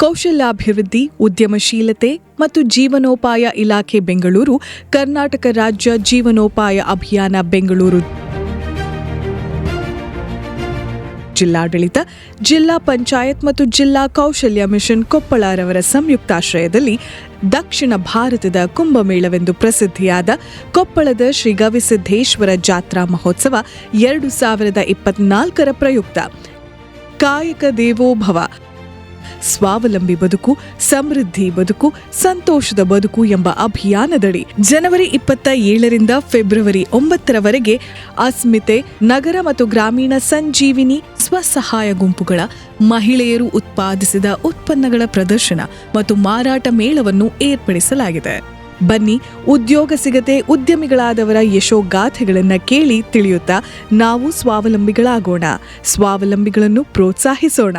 ಕೌಶಲ್ಯಾಭಿವೃದ್ಧಿ, ಉದ್ಯಮಶೀಲತೆ ಮತ್ತು ಜೀವನೋಪಾಯ ಇಲಾಖೆ ಬೆಂಗಳೂರು, ಕರ್ನಾಟಕ ರಾಜ್ಯ ಜೀವನೋಪಾಯ ಅಭಿಯಾನ ಬೆಂಗಳೂರು. ಜಿಲ್ಲಾಡಳಿತ, ಜಿಲ್ಲಾ ಪಂಚಾಯತ್ ಮತ್ತು ಜಿಲ್ಲಾ ಕೌಶಲ್ಯ ಮಿಷನ್ ಕೊಪ್ಪಳರವರ ಸಂಯುಕ್ತಾಶ್ರಯದಲ್ಲಿ ದಕ್ಷಿಣ ಭಾರತದ ಕುಂಭಮೇಳವೆಂದು ಪ್ರಸಿದ್ಧಿಯಾದ ಕೊಪ್ಪಳದ ಶ್ರೀ ಗವಿಸಿದ್ದೇಶ್ವರ ಜಾತ್ರಾ ಮಹೋತ್ಸವ ಎರಡು ಸಾವಿರದ ಇಪ್ಪತ್ನಾಲ್ಕರ ಪ್ರಯುಕ್ತ. ಕಾಯಕ ದೇವೋಭವ. ಸ್ವಾವಲಂಬಿ ಬದುಕು, ಸಮೃದ್ಧಿ ಬದುಕು, ಸಂತೋಷದ ಬದುಕು ಎಂಬ ಅಭಿಯಾನದಡಿ ಜನವರಿ ಇಪ್ಪತ್ತ ಏಳರಿಂದ ಫೆಬ್ರವರಿ ಒಂಬತ್ತರವರೆಗೆ ಅಸ್ಮಿತೆ ನಗರ ಮತ್ತು ಗ್ರಾಮೀಣ ಸಂಜೀವಿನಿ ಸ್ವಸಹಾಯ ಗುಂಪುಗಳ ಮಹಿಳೆಯರು ಉತ್ಪಾದಿಸಿದ ಉತ್ಪನ್ನಗಳ ಪ್ರದರ್ಶನ ಮತ್ತು ಮಾರಾಟ ಮೇಳವನ್ನು ಏರ್ಪಡಿಸಲಾಗಿದೆ. ಬನ್ನಿ, ಉದ್ಯೋಗ ಸಿಗದೆ ಉದ್ಯಮಿಗಳಾದವರ ಯಶೋಗಾಥೆಗಳನ್ನು ಕೇಳಿ ತಿಳಿಯುತ್ತಾ ನಾವು ಸ್ವಾವಲಂಬಿಗಳಾಗೋಣ. ಸ್ವಾವಲಂಬಿಗಳನ್ನು ಪ್ರೋತ್ಸಾಹಿಸೋಣ.